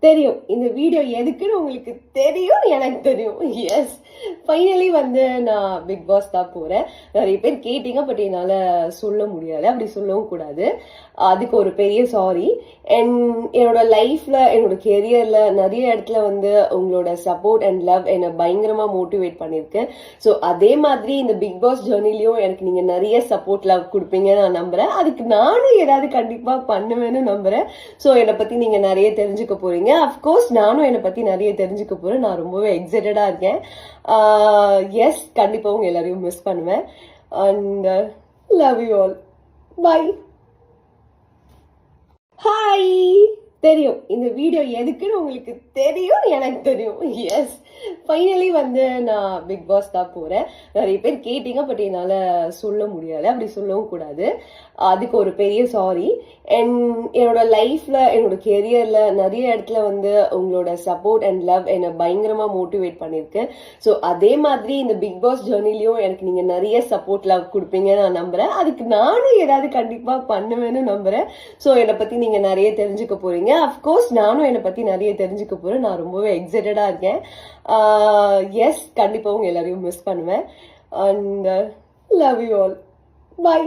தெரியும். இந்த வீடியோ எதுக்குன்னு உங்களுக்கு தெரியும் எனக்கு தெரியும். எஸ் ஃபைனலி வந்து நான் பிக் பாஸ் தான் போகிறேன் நிறைய பேர் கேட்டீங்க பட் என்னால் சொல்ல முடியாது அப்படி சொல்லவும் கூடாது. அதுக்கு ஒரு பெரிய சாரி அண்ட் என்னோட லைஃப்பில் என்னோட கெரியரில் நிறைய இடத்துல வந்து உங்களோட சப்போர்ட் அண்ட் லவ் என்னை பயங்கரமாக மோட்டிவேட் பண்ணியிருக்கு ஸோ அதே மாதிரி இந்த பிக் பாஸ் ஜேர்னிலையும் எனக்கு நீங்கள் நிறைய சப்போர்ட் லவ் கொடுப்பீங்கன்னு நான் நம்புகிறேன் அதுக்கு நானும் ஏதாவது கண்டிப்பாக பண்ணுவேன்னு நம்புகிறேன் ஸோ என்னை பற்றி நீங்கள் நிறைய தெரிஞ்சுக்க போகிறீங்க அஃப்கோர்ஸ் நானும் என்னை பற்றி நிறைய தெரிஞ்சுக்க போகிறேன் நான் ரொம்பவே எக்ஸைட்டடாக இருக்கேன். Uh, எஸ் கண்டிப்பா உங்க எல்லாரையும் மிஸ் பண்ணுவேன். And love you all bye hi தெரியும். இந்த வீடியோ எதுக்குன்னு உங்களுக்கு தெரியும் எனக்கு தெரியும். எஸ் ஃபைனலி வந்து நான் பிக் பாஸ் தான் போகிறேன் நிறைய பேர் கேட்டீங்க பட் என்னால் சொல்ல முடியாது அப்படி சொல்லவும் கூடாது. அதுக்கு ஒரு பெரிய சாரி அண்ட் என்னோட லைஃப்பில் என்னோட கெரியரில் நிறைய இடத்துல வந்து உங்களோட சப்போர்ட் அண்ட் லவ் என்னை பயங்கரமாக மோட்டிவேட் பண்ணியிருக்கு ஸோ அதே மாதிரி இந்த பிக் பாஸ் ஜேர்னிலையும் எனக்கு நீங்கள் நிறைய சப்போர்ட் லவ் கொடுப்பீங்கன்னு நான் நம்புகிறேன் அதுக்கு நானும் ஏதாவது கண்டிப்பாக பண்ணுவேன்னு நம்புகிறேன் ஸோ என்னை பற்றி நீங்கள் நிறைய தெரிஞ்சுக்க போகிறீங்க போறீங்க அஃப்கோர்ஸ் நானும் என்னை பற்றி நிறைய தெரிஞ்சுக்க போகிறேன் நான் ரொம்பவே எக்ஸைட்டடாக இருக்கேன். எஸ் கண்டிப்பாக உங்கள் எல்லாரையும் மிஸ் பண்ணுவேன். And love you all bye